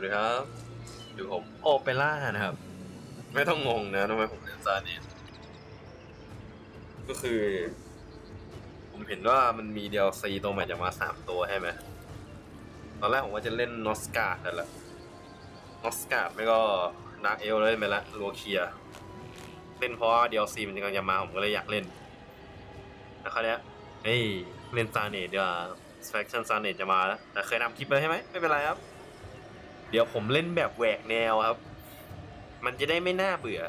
วัสดีครับอยู่ผมโอเปร่านะครับ ไม่ต้องงงนะทำไมผมเล่นซาเนตก็คือ ผมเห็นว่ามันมี DLC ตัวใหม่จะมาสามตัวใช่ไหมตอนแรกผมว่าจะเล่นนอสกาดแต่ละนอสกาดไม่ก็ดาร์กเอลเลยไปละโลเคียเล่นเพราะว่า DLC มันกำลังจะมาผมก็เลยอยากเล่นแล้วคราวเนี้ยเฮ้ยเล่นซาเนตดีกว่า Faction ซาเนตจะมาแล้วแต่เคยนำคลิปไปใช่ไหมไม่เป็นไรครับ เดี๋ยวผมเล่นแบบแหวกแนวครับ มันจะได้ไม่น่าเบื่อ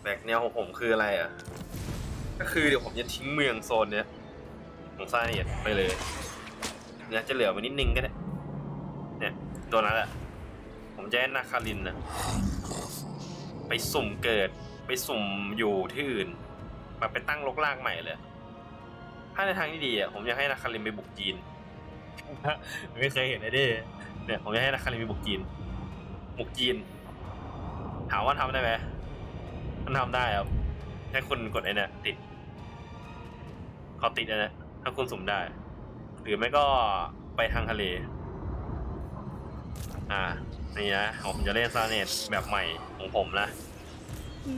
แหวกแนวของผมคืออะไรอะ ก็คือเดี๋ยวผมจะทิ้งเมืองโซนเนี้ยของซาเนตไปเลยเนี่ยจะเหลือไว้นิดนึงก็ได้ เนี่ย ตัวนั้นแหละ ผมจะให้นาคารินนะไปสุ่มเกิด ไปสุ่มอยู่ที่อื่น มาไปตั้งลกลากใหม่เลย ถ้าในทางที่ดีอะผมอยากให้นาคารินไปบุกจีน ไม่เคยเห็นไอ้ดิเนี่ยผมจะให้นาคารินไปบุกจีนบุกจีน ถามว่าทำได้ไหมมันทำได้ครับแค่คุณกดไอ้เนี่ยติดเขาติดอันเนี้ยถ้าคุณสุ่มได้ หรือไม่ก็ไปทางทะเล อ่า นี่นะ ผมจะเล่นซาเนตแบบใหม่ของผมนะ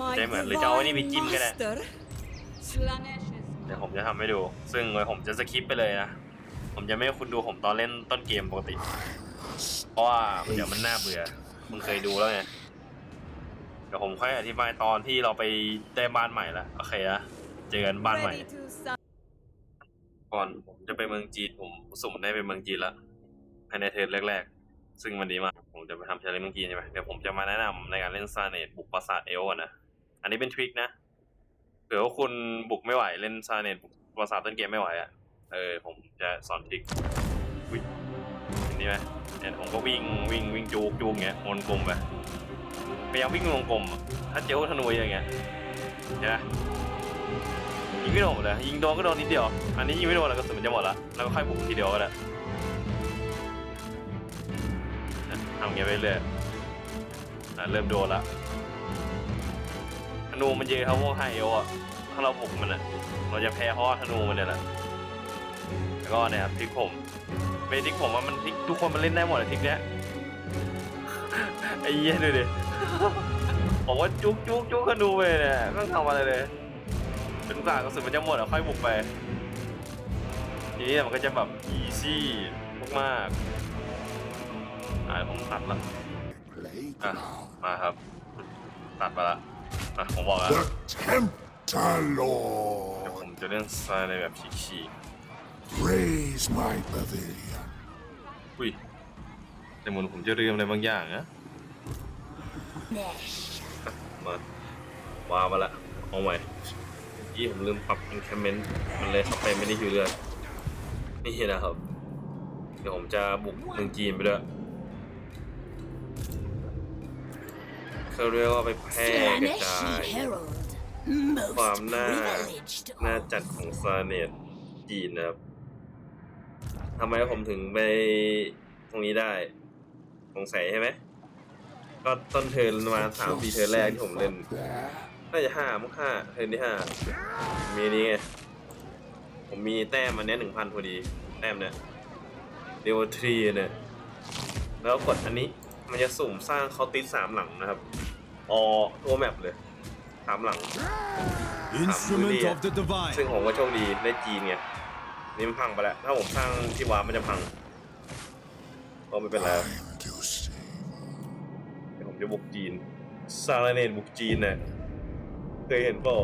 My ได้เหมือนหรือจะเอาไว้นี่ไปจิ้มก็ได้ master. Slanesh is เดี๋ยวผมจะทำให้ดู ซึ่งไว้ผมจะสคิปไปเลยนะ ผมจะไม่ให้คุณดูผมตอนเล่นต้นเกมปกติ เพราะว่าเดี๋ยวมันน่าเบื่อ มึงเคยดูแล้วไง เดี๋ยวผมค่อยอธิบายตอนที่เราไปได้บ้านใหม่ละโอเคนะเจอกันบ้านใหม่ ready to sun. ก่อนผมจะไปเมืองจีนผมสุ่มได้ไปเมืองจีนแล้วภายในเทอมแรกๆ ซึ่งมันดีมาก ผมจะไปทำเชลเลนเมืองจีนใช่ไหมเดี๋ยวผมจะมาแนะนำในการเล่นซาเนตบุกปราสาทเอลอะนะอันนี้เป็นทริคนะเผื่อว่าคุณบุกไม่ไหวเล่นซาเนตบุกปราสาทต้นเกมไม่ไหวอะ เออผมจะสอนทริควิ่งนนี่ไหมเนี่ยผมก็วิ่งวิ่งวิ่งจูกจูกเงี้ยวนกลมไปพยายามวิ่งวงกลม ถ้าเจอธนูอย่างเงี้ยเห็นไหมยิงไม่โดนหมดเลยยิงโดนก็โดนนิดเดียว อันนี้ยิงไม่โดนแล้วกระสุนมันจะหมดละแล้วก็ค่อยบุกทีเดียวก็ได้ทำอย่างเงี้ยไปเรื่อยอะเริ่มโดนละธนูมันเยอะครับพวกไฮเออะถ้าเราบุกมันอะ เราจะแพ้เพราะธนูมันเนี่ยแหละ แล้วก็เนี่ยครับทริกผมไม่ทริกผมว่ามันทริกทุกคนมันเล่นได้หมดเลยทริกเนี้ยไอ้เหี้ยดูดิผมว่าจุกจุกจุกธนูไปเนี่ยไม่ต้องทำอะไรเลยจนกว่ากระสุนมันจะหมดอะค่อยบุกไปทีนี้มันก็จะแบบอีซี่มากๆอ่าผมตัดละอะมาครับ ตัดมาละอะผมบอกแล้ว The Tempter เดี๋ยว Lord ผมจะเล่นสไตล์ในแบบฉีก raise my pavilion. ๆอุ้ยแต่เหมือนผมจะลืมอะไรบางอย่างนะมาว้ามาละเอาใหม่ยี่ผมลืมปรับ encampment มันเลยเข้าไปไม่ได้อยู่เรือนี่นะครับ เดี๋ยวผมจะบุกเมืองจีนไปด้วยเขาเรียกว่าไปแพร่กระจาย Slaneshi Herald, ความ most น่า privileged น่า of จัดของซาเนตจีนนะครับ ทำไมผมถึงไปตรงนี้ได้สงสัยใช่ไหม ก็ต้นเทิร์นประมาณสามสี่เทิร์นแรกที่ผมเล่น There. น่าจะห้ามั้งห้าเทิร์นที่ห้ามีนี้ไง ผมมีแต้มอันเนี้หนึ่งพันพอดี แต้มเนี่ยเดวทรีเนี่ย แล้วกดอันนี้มันจะสุ่มสร้างเคาน์ติสสามหลังนะครับ ออทั่วแมปเลยสามหลัง Instrument Yeah. of the divine. ซึ่งผมก็โชคดีได้จีนไง นี่มันพังไปแล้ว ถ้าผมสร้างที่วาร์ปมันจะพังก็ไม่เป็นไรเดี๋ยวผมจะบุกจีนซาลาเนนบุกจีนเนี่ยเคยเห็นเปล่า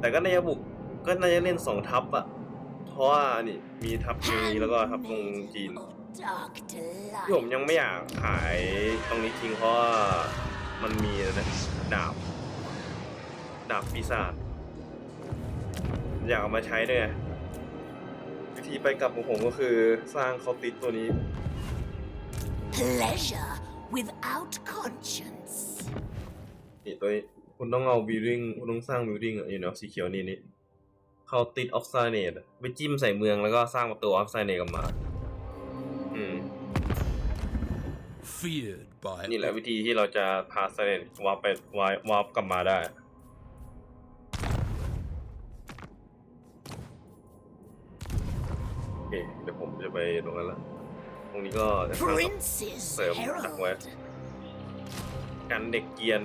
แต่ก็น่าจะบุกก็น่าจะเล่นสองทัพอะเพราะว่านี่มีทัพนี้แล้วก็ทัพตรงจีนที่ผมยังไม่อยากขายตรงนี้ทิ้งเพราะว่ามันมีนะดาบดาบปีศาจอยากเอามาใช้ด้วย ธีไปกลับของผมก็คือสร้างคอติสตัวนี้ Pleasure without conscience. นี่ตัวนี้คุณต้องเอาบิลดิ้งคุณต้องสร้างบิลดิ้งอะอยู่เนาะสีเขียวนี่นี่เขาติดออฟไซเนตไปจิ้มใส่เมืองแล้วก็สร้างประตูออฟไซเนตกลับมา อืม Feared by นี่แหละวิธีที่เราจะพาไซเนตวาร์ปไปวาร์ปวาร์ปกลับมาได้ เคเดี๋ยวผมจะไปตรงนั้นละผมรงนี้ก็จะสร้าง Prince's Sớm, Herald. thật quá. กันเด็กเกรียน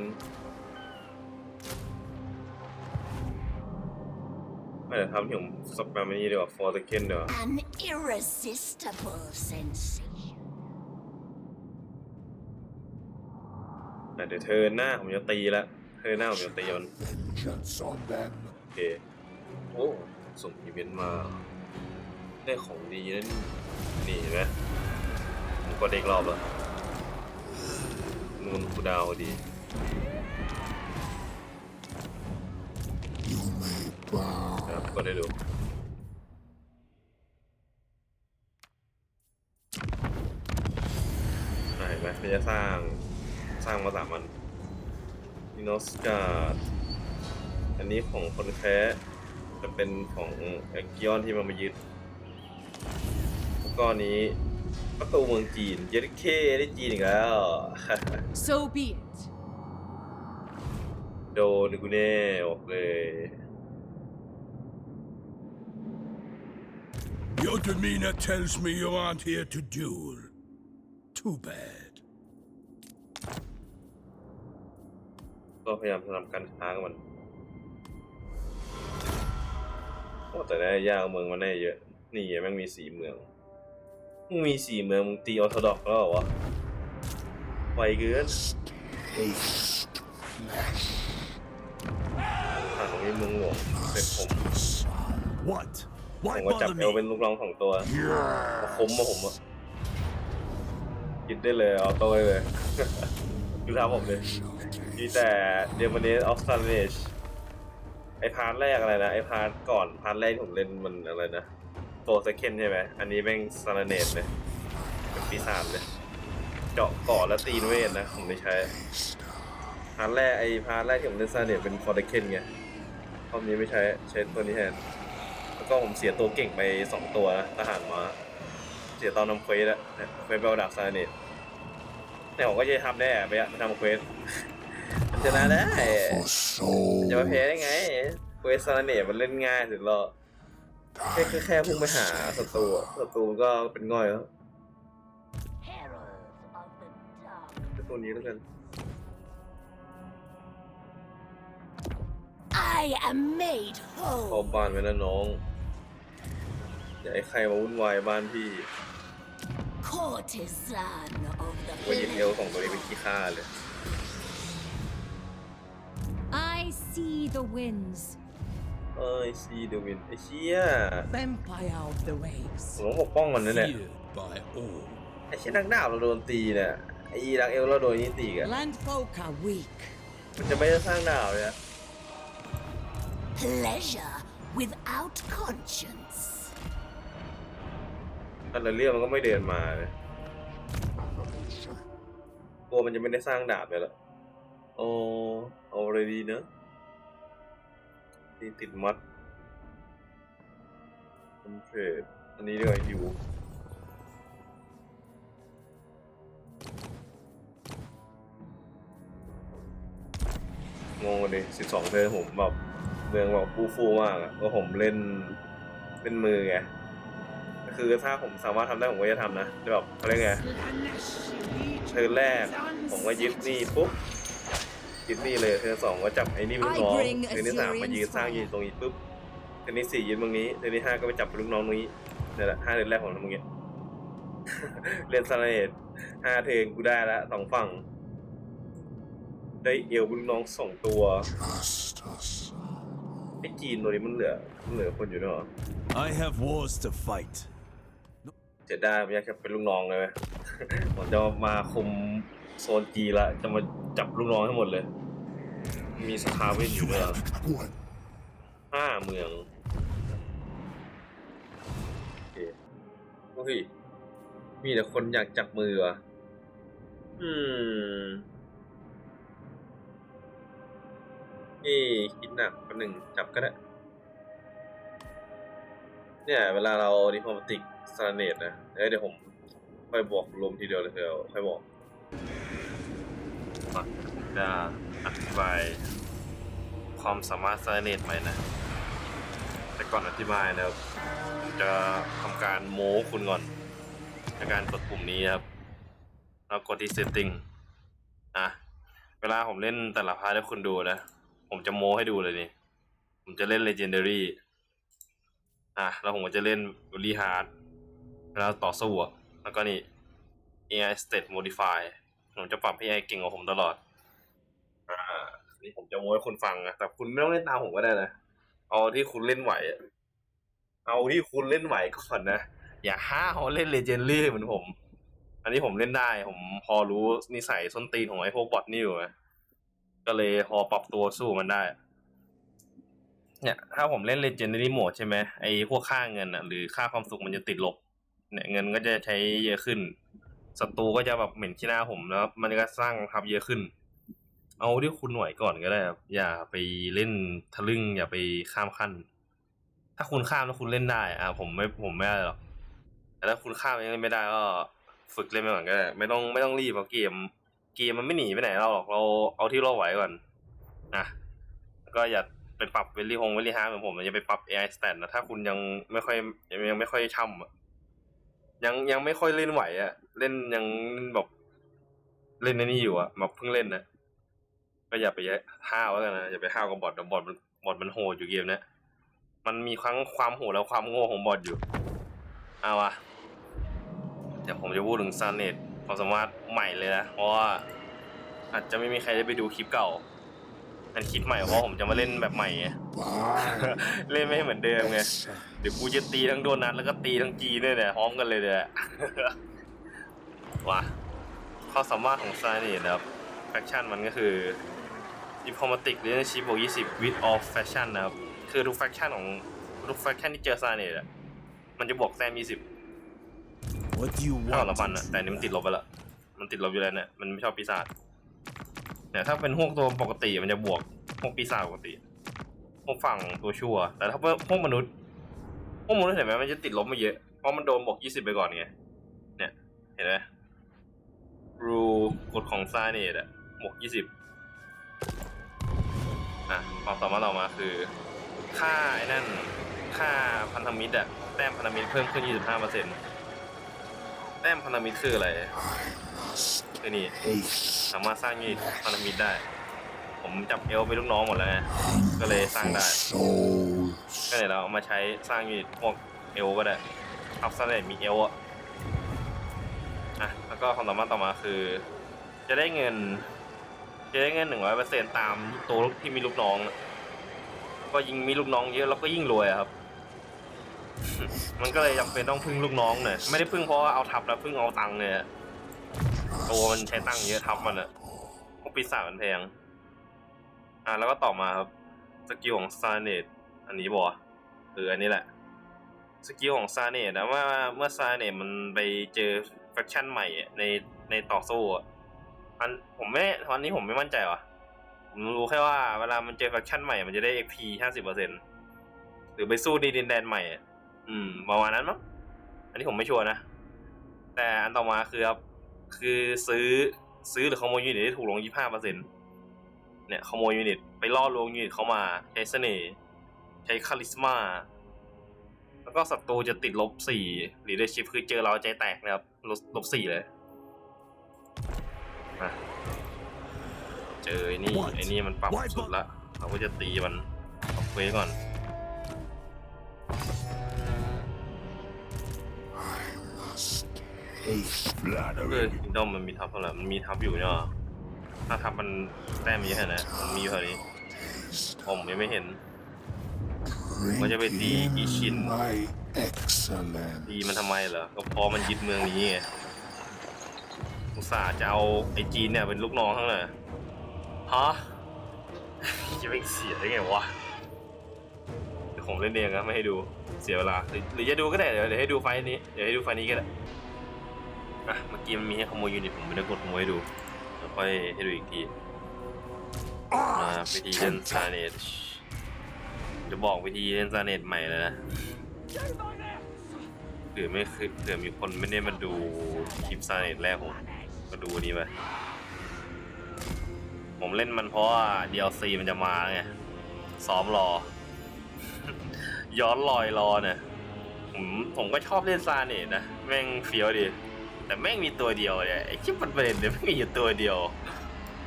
ไม่เดี๋ยวทำที่ผมสับแบบนี้ดีกว่า for the ken เดี๋ยวา An irresistible sensation. แต่เดี๋ยวเธอหน้าผมจะตีละเธอหน้าผมจะตีมัน Vengeance on them. โอเค โอ้ส่งอีเวนต์มา ได้ของดีนั่นนี่เห็นไหมผมก็เด็กรอบแล้วนูนคูดาวดี ครับก็ได้ดูเห็นไหมมันจะสร้าง สร้างมาสามอันนิโนสกาดอันนี้ของคนแค้จะเป็นของแอคกิออนที่มันมายึด ก็อันนี้ประตูเมืองจีน เยดเคได้จีนอีกแล้ว So be it. โดนกูแน่บอกเลย Your demeanor tells me you aren't here to duel. Too bad. ก็พยายามทำการค้ากับมันโอ้แต่ได้ยากเมืองมันได้เยอะ นี่ไงแม่งมีสีเมือง มึงมีสีเมืองมึงตีออร์โธดอกซ์แล้วเหรอวะไวเกิน Taste flesh. ทางตรงนี้เมืองหลวงเป็นผม What? ผม Why ก็จับ bother เอลเป็น me? ลูกน้องสองตัว Yeah. คมมาผมอะกินได้เลยออโต้ได้เลยดูทำผมเลยมีแต่เดม o น e ออฟสตาร์เนชไอพาร์ทแรกอะไรนะ ไอพาร์ทก่อนพาร์ทแรกที่ผมเล่นมันอะไรนะ โตเซเคนใช่ไหมอันนี้แม่งสตาร์เนชเลยเป็นปีศาจเลย เจาะเกาะแล้วตีนเวทนะผมไม่ใช้พาร์ทแรกไอพาร์ทแรกที่ผมเล่นสตาร์เนชเป็นฟอร์เดเคนไงรอบนี้ไม่ใช้ใช้ตัวนี้แทนแล้วก็ผมเสียตัวเก่งไปสองตัวนะทหารมาเสียตอนนำเควสอะเควสเบลดักสตาร์เนชแต่ผมก็จะทำได้อะไปอะไปทำเควสมันชนะได้ For soul. จะมาแพ้ได้ไงเควสซาเนตมันเล่นง่ายสุดหรอก แค่แค่แค่พุ่งไปหาศัตรูอะศัตรูมันก็เป็นง่อยแล้ว Herald of the Dark. แค่ตัวนี้แล้วกัน I am made เข้า whole. บ้านไว้นะน้อง อย่าให้ใครมาวุ่นวายบ้านพี่ Courtesan of the ว่าหยิบเอล village. ของตัวนี้เป็นขี้ข้าเลย I see the winds. เอ้ยซีเดวินไอ้เชี่ย Vampire of the waves. ผมต้องปกป้องมันนั่นแหละ Feared by all. ไอ้เชี่ยนักดาบเราโดนตีเนี่ยไอ้ดักเอลเราโดนนี่ตีกัน Landfolk are weak. มันจะไม่ได้สร้างดาวเลยอะ Pleasure without conscience. อันละเรื่องมันก็ไม่เดินมาเลยกลัวมันจะไม่ได้สร้างดาบเลยละโอ้เอาเลยดีเนอะ ตีติดมัดคอนเทรดอันนี้ด้วยอยู่งงเลยสิบสองเธอผมแบบเมืองแบบฟูฟูมากอะก็ผมเล่นเล่นมือไงคือถ้าผมสามารถทำได้ผมก็จะทำนะแบบเขาเรียกไงเทิร์นแรกผมก็ยึดนี่ปุ๊บ ยึดนี่เลยเทิร์นสองก็จับไอ้นี่เป็นลูกน้อง I bring เทิร์นที่สามมายืน Assyrian สร้าง fire ยืนตรงนี้ปุ๊บเทิร์นที่สี่ยืนตรงนี้เทิร์นที่ห้าก็ไปจับเป็นลูกน้องตรงนี้นี่นแหละห้าเทิร์นแรกผมทำอย่างเงี้ยเล่นสเลดห้าเทิร์นกูได้ละสองฝั่ง ได้เอลเป็นลูกน้องสองตัว Justice. ไอ้จีนตัวนี้มันเหลือมันเหลือคนอยู่ด้วยเหรอ I have wars to fight. เสียดายผมอยากจะเป็นลูกน้องเลยไหม ผมจะมาคุมโซนจีละ จะมา จับลูกน้องให้หมดเลย มีสคาเว่นอยู่เหรอ What? ห้าเมืองโอเคโอ้ยมีแต่คนอยากจับมือวะอืมนี่คิดหนักประหนึ่งจับก็ได้ เนี่ย เวลาเราดิพอมติกสาเนตนะเอ้ยเดี๋ยวผมค่อยบอกรวมทีเดียวเลยเดี๋ยวค่อยบอก จะอธิบายความสามารถสารเนตใหม่นะ แต่ก่อนอธิบายนะครับผมจะทำการโม้คุณก่อนในการกดปุ่มนี้ครับแล้วกดที่ setting อะเวลาผมเล่นแต่ละพาร์ทให้คุณดูนะ ผมจะโม้ให้ดูเลยนี่ ผมจะเล่น legendary อะแล้วผมก็จะเล่น very hard แล้วต่อสู้แล้วก็นี่ AI state modify ผมจะปรับให้ AI เก่งกว่าผมตลอด อ่า นี่ผมจะโม้ให้คุณฟังนะแต่คุณไม่ต้องเล่นตามผมก็ได้นะ เอาที่คุณเล่นไหว เอาที่คุณเล่นไหวก่อนนะ อย่าห้าเขาเล่น legendary เหมือนผม อันนี้ผมเล่นได้ ผมพอรู้นิสัยส้นตีนของไอ้พวกบอทนี่อยู่นะก็เลยพอปรับตัวสู้มันได้ เนี่ย ถ้าผมเล่น legendary mode ใช่ไหมไอ้พวกค่าเงินอะ หรือค่าความสุขมันจะติดลบ เนี่ยเงินก็จะใช้เยอะขึ้น ศัตรูก็จะแบบเหม็นขี้หน้าผมแล้ว มันก็สร้างทัพเยอะขึ้น เอาที่คุณหน่วยก่อนก็ได้ครับอย่าไปเล่นทะลึ่งอย่าไปข้ามขั้น ถ้าคุณข้ามแล้วคุณเล่นได้ อ่าผมไม่ผมไม่ได้หรอกแต่ถ้าคุณข้ามยังเล่นไม่ได้ก็ฝึกเล่นไปก่อนก็ได้ไม่ต้องไม่ต้องรีบเอาเกม เกมมันไม่หนีไปไหนเราหรอกเราเอาที่เราไหวก่อนนะก็อย่าไปปรับเวลี่ฮงเวลี่ฮาร์เหมือนผมอย่าไปปรับ AI stat นะถ้าคุณยังไม่ค่อยยังยังไม่ค่อยช่ำยังยังไม่ค่อยเล่นไหวอะ เล่นยังแบบเล่นในนี่อยู่อะแบบเพิ่งเล่นนะก็อย่าไปห้าวแล้วกันนะอย่าไปห้าวกับบอทนะบอทมันบอทมันโหดอยู่เกมเนี้ยมันมีครั้งความโหดและความโง่ของบอทอยู่เอาวะเดี๋ยวผมจะพูดถึงซานเนตความสามารถใหม่เลยนะเพราะว่าอาจจะไม่มีใครได้ไปดูคลิปเก่าเป็นคลิปใหม่เพราะผมจะมาเล่นแบบใหม่ไงเล่นไม่เหมือนเดิมไงเดี๋ยวกูจะตีทั้งโดนัทแล้วก็ตีทั้งจีเนี่ยแหละพร้อมกันเลยเนี่ย ว่ะความสามารถของซาเนตนะครับแฟคชั่นมันก็คือ diplomatic leadership บวก20 with all faction นะครับ คือทุกแฟคชั่นของทุกแฟคชั่นที่เจอซาเนตอะมันจะบวกแต้ม20 What do you เท่า want? ละพันอะแต่อันนี้มันติดลบไปละมันติดลบอยู่แล้วเนี่ยมันไม่ชอบปีศาจเนี่ยถ้าเป็นพวกตัวปกติมันจะบวกพวกปีศาจปกติพวกฝั่งตัวชั่ว แต่ถ้าพวกมนุษย์พวกมนุษย์เห็นไหมมันจะติดลบมาเยอะเพราะมันโดนบวกยี่สิบไปก่อนไงเนี่ยเห็นไหม รูกฎของซาเนตอะบวกยี่สิบอะความสามารถต่อมาคือ ค่าไอ้นั่น ค่าพันธมิตรอะแต้มพันธมิตรเพิ่มขึ้นยี่สิบห้าเปอร์เซ็นต์แต้มพันธมิตรคืออะไรคือนี่สามารถสร้างยูนิตพันธมิตรได้ ผมจับเอลเป็นลูกน้องหมดแล้วไงก็เลยสร้างได้ก็เลยเราเอามาใช้สร้างยูนิตพวกเอลก็ได้ทับสแตนมีเอลอะ อะแล้วก็ความสามารถต่อมาคือ จะได้เงิน จะได้เงินหนึ่งร้อยเปอร์เซ็นตามตัวที่มีลูกน้องอะก็ยิ่งมีลูกน้องเยอะเราก็ยิ่งรวยอะครับ มันก็เลยจำเป็นต้องพึ่งลูกน้องหน่อยไม่ได้พึ่งเพราะว่าเอาทับแล้วพึ่งเอาตังค์เลยอะตัวมันใช้ตังค์เยอะทับมันอะพวกปีศาจมันแพงอะแล้วก็ต่อมาครับสกิลของซาเนตอันนี้บอคืออันนี้แหละสกิลของซาเนตนะว่าเมื่อซาเนตมันไปเจอ แฟคชั่นใหม่ในในต่อสู้อะอันผมไม่ตอนนี้ผมไม่มั่นใจว่ะ ผมรู้แค่ว่าเวลามันเจอแฟคชั่นใหม่มันจะได้ XP ห้าสิบเปอร์เซ็นหรือไปสู้ในดินแดนใหม่อืมประมาณนั้นมั้งอันนี้ผมไม่ชัวร์นะ แต่อันต่อมาคือครับคือซื้อซื้อหรือขโมยยูนิตได้ถูกลงยี่ห้าเปอร์เซ็นเนี่ยขโมยยูนิตไปล่อลวงยูนิตเข้ามาใช้เสน่ห์ใช้คาลิสมาแล้วก็ศัตรูจะติดลบสี่หรือเดชิพคือเจอเราใจแตกนะครับ ลบลบสี่เลยอะเจอไอ้นี่ What? ไอ้นี่มันปรับ Why สุดละ เราก็จะตีมันเอาเควก่อน Must haste เออ Flattery. คิงดอมมันมีทับเท่าไหร่มันมีทับอยู่เนาะถ้าทับมันแต้มมีแค่ไหนมันมีอยู่เท่านี้ taste ผมยังไม่เห็น What you drink mean, the in Ishin? my excellence. ดีมันทำไมเหรอก็เพราะมันยึดเมืองนี้ไงอุตส่าห์จะเอาไอจีนเนี่ยเป็นลูกน้องทั้งนั้นฮะจะไปเสียได้ไงวะเดี๋ยวผมเล่นเองนะไม่ให้ดูเสียเวลา หรือหรือจะดูก็ได้เดี๋ยวเดี๋ยวให้ดูไฟล์นี้เดี๋ยวให้ดูไฟล์นี้ก็ได้อะเมื่อกี้มันมีให้ขโมยยูนิตผมไม่ได้กดขโมยให้ดูแล้วค่อยให้ดูอีกทีอ่า Art วิธีเล่นซา temper. เนต จะบอกวิธีเล่นซาเนตใหม่เลยนะหรือไม่คือเผื่อมีคนไม่ได้มาดูคลิปซาเนตแรกผมก็ดูนี้ไปผมเล่นมันเพราะว่า DLC มันจะมาไงซ้อมรอ ย้อนลอยรอเนี่ยผมผมก็ชอบเล่นซาเนตนะ แม่งเฟี้ยวดี แต่แม่งมีตัวเดียวเนี่ยไอ้ชิปมันประเด็นเนี่ยแม่งมีอยู่ตัวเดียว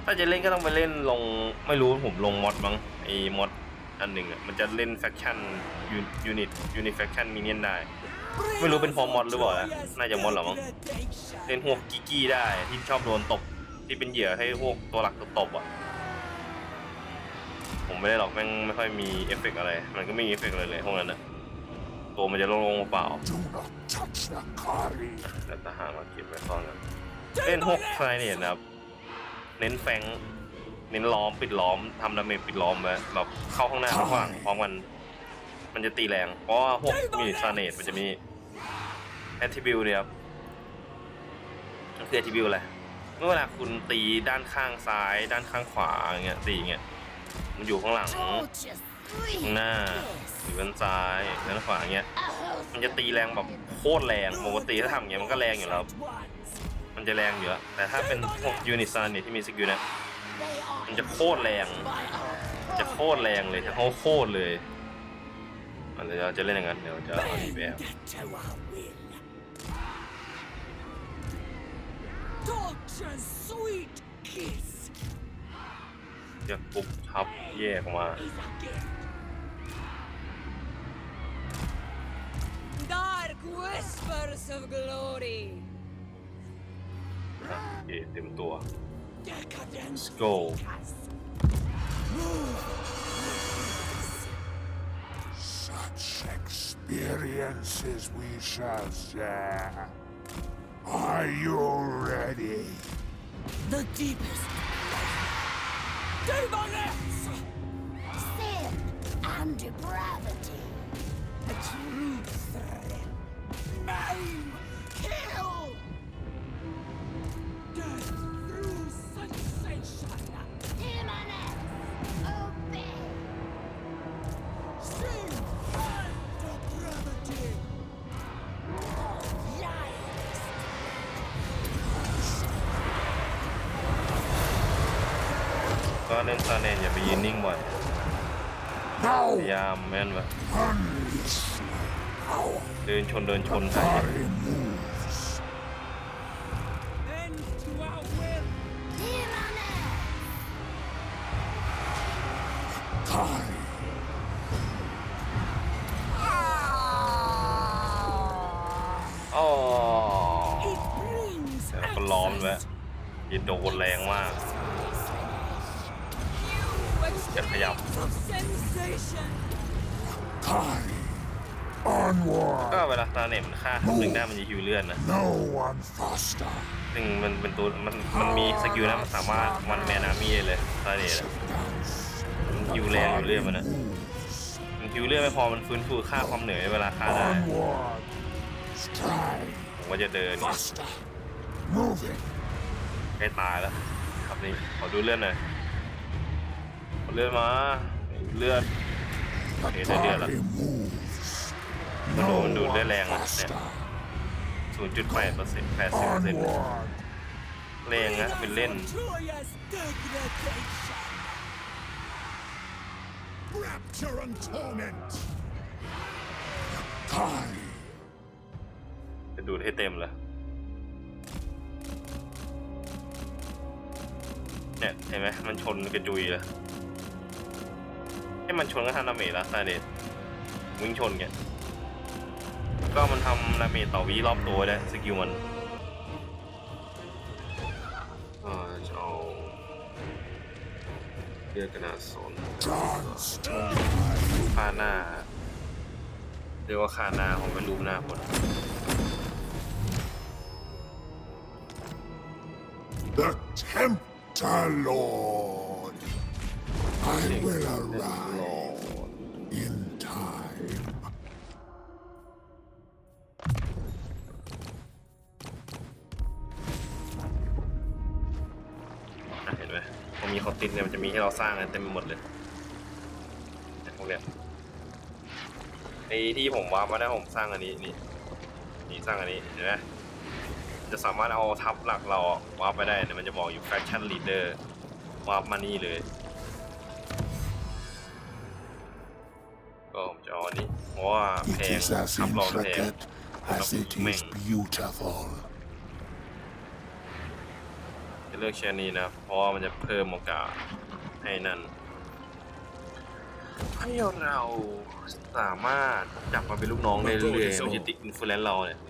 ถ้าจะเล่นก็ต้องไปเล่นลงไม่รู้ผมลงมอดมั้งไอ้มอด อันหนึ่งอะมันจะเล่นแฟคชั่นยูนิตยูนิตแฟคชั่นมิเนียนได้ ไม่รู้เป็นเพอมอดหรือเปล่านะน่าจะมอดเหรอมั้งเล่นพวกกิกกี้ได้ที่ชอบโดนตบที่เป็นเหยื่อให้พวกตัวหลักตัวตบอะผมไม่ได้หรอกแม่งไม่ค่อยมีเอฟเฟกต์อะไร มันก็ไม่มีเอฟเฟกต์อะไรเลยพวกนั้นอะตัวมันจะโล่งๆเปล่า Do not touch the Kari. แล้วทหารมาเก็บไว้ซ่อนกันเล่นพวกไซเนตนะครับ เน้นแฟง เน้นล้อมปิดล้อมทำดาเมจปิดล้อมไว้แบบเข้าข้างหน้าข้างหลังพร้อมกัน มันจะตีแรง เพราะว่าพวกมีซาเนตมันจะมีแอตทิบิวเนี่ยครับมันคือแอตทิบิวอะไรเมื่อเวลาคุณตีด้านข้างซ้าย ด้านข้างขวาอย่างเงี้ยตีอย่างเงี้ยมันอยู่ข้างหลัง Don't just ข้างหน้า this. หรือด้านซ้ายด้านขวาอย่างเงี้ย A whole มันจะตีแรงแบบโคตรแรงปกติถ้าทำอย่างเงี้ยมันก็แรงอยู่แล้วมันจะแรงอยู่แล้วแต่ถ้าเป็นพวกยูนิซานเนี่ยที่มีสกิลนะ they are มันจะโคตรแรง by our จะโคตรแรงเลยจะโคตรเลยอันเดี๋ยวเราจะเล่นอย่างนั้นเดี๋ยวจะเอาดีแบบ Get to our will. Torture's sweet kiss เรียกปุ๊บทับแยกออกมา is a gift. Dark whispers of glory. อะโอเคเต็มตัว Decadence. go Such experiences we shall share. Are you ready? The deepest. Demoness! sin and depravity. A true threat. Maim! ก็เล่นซาเนนอย่าไปยืนนิ่งบ่อยพ Now ยายามแม่นแบบ unleash power. เดินชนเดินชนไป ยินโดนแรงมาก You khayam. extremes of sensation. Kari. Onward. ก็เวลาซาเนตมันฆ่าทับหนึ่งได้มันจะฮิวเลือดนะ No one faster. ซึ่งมันเป็นตัวมันมันมีสกิลนะมันสามารถวันแมนามีได้เลยซาเนตอะมันฮิวแรงอยู่เรื่อยมันนะมันฮิวเรื่อยไม่พอมันฟื้นฟูค่าความเหนื่อยเวลาฆ่าได้ Onward. Stride. ผมก็จะเดินเนี่ย Faster. Moving. ใกล้ตายแล้วครับนี่ขอดูเลือดหน่อยขอเลือดมาเลือด The Okay, then yeah, Kari moves. มันดู No มันดูดได้ one แรงอะเนี่ย faster. 0.8เปอร์เซ็นต์80เปอร์เซ็นต์ Onward. แรงอะเป็นเล่น Glorious degradation. Rapture and torment. Kari. จะดูดให้เต็มเลย เนี่ยเห็นไหมมันชนกระจุยเลยให้มันชนก็ทำดาเมจแล้วซาเดตวิ่งชนแกก็มันทำดาเมจต่อวีรอบตัวได้สกิลมันอ่าจะเอาเลือกกระนาดโซน Dance to ค่าหน้าเรียกว่าคาหน้าผมไม่รู้หน้าคน the Tempter Lord. I will arrive in time. อะเห็นไหมพอมีเขาติดเนี่ยมันจะมีให้เราสร้างกันเต็มไปหมดเลยเนี่ยพวกเนี้ยไอ้ที่ผมวาร์ปมาได้ผมสร้างอันนี้นี่นี่สร้างอันนี้เห็นไหม จะสามารถเอาทัพหลักเราอะวาร์ปไปได้เนี่ยมันจะบอกอยู่ faction leader วาร์ปมานี่เลย ก็ผมจะเอาอันนี้เพราะว่าแพ It ง is as ทัพเราแพง intricate as it is beautiful. จะเลือกแชนนี้นะครับเพราะว่ามันจะเพิ่มโอกาสให้นั่นให้เราสามารถจับมาเป็นลูกน้องได้เรื่อยๆมันจะติดอินฟลูเอนซ์เราเนี่ย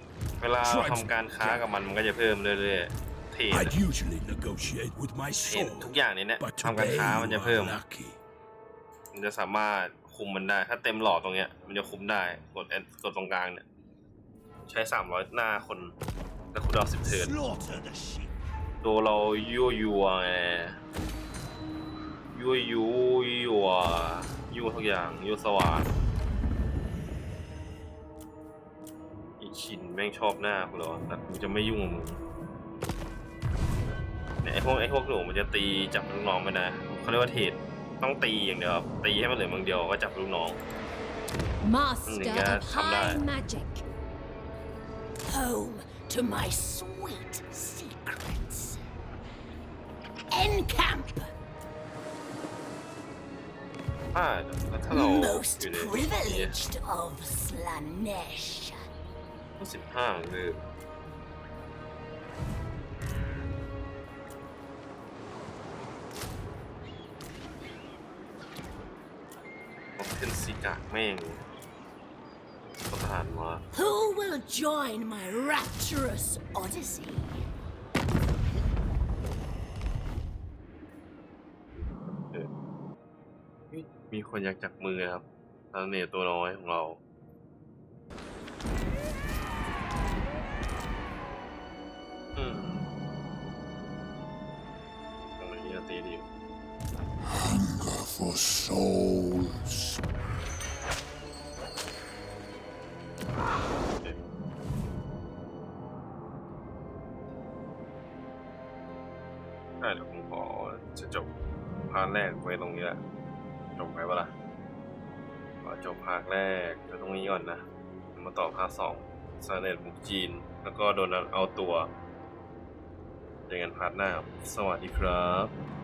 เวลาเราทำการค้ากับมันมันก็จะเพิ่มเรื่อยๆเทรด I'd usually negotiate with my เทรด sword, ทุกอย่างในเนี้ย but ทำการ today ค้า you มันจะเพิ่ม are lucky. มันจะสามารถคุมมันได้ ถ้าเต็มหลอดตรงเนี้ย มันจะคุมได้ กดแอนกดตรงกลางเนี่ย ใช้สามร้อยหน้าคนแล้วคุณเอาสิบเทิร์น Slaughter the sheep. ตัวเรายั่วยัวไงยั่วยุยั่วยั่วทุกอย่างยั่วสว่าง ชินแม่งชอบหน้ากูเหรอแต่กูจะไม่ยุ่งกับมึงเนี่ยไอ้พวกไอ้พวกหนูมันจะตีจับลูกน้องไม่ได้เขาเรียกว่าเทรดต้องตีอย่างเดียวครับตีให้มันเหลือมึงเดียวก็จับลูกน้อง Master Yeah, of come high down. magic. Home to my sweet secrets. Encamp! ถ้าถ้าเรา Most อยู่ใน privileged of Slanesh. สิบห้าคือผมเป็นสีกากแม่งประธานมา Who will join my rapturous odyssey? เออเฮ้ยมีคนอยากจับมือครับตาเนตตัวน้อยของเรา souls. เดี๋ยวผมขอจะจบพาร์ทแรกไว้ตรงนี้แหละจบไหมวะล่ะขอจบพาร์ทแรกไว้ตรงนี้ก่อนนะมาต่อพาร์ทสองซาเนตบุกจีน แล้วก็โดนเอาตัวเจอกันพาร์ทหน้าสวัสดีครับ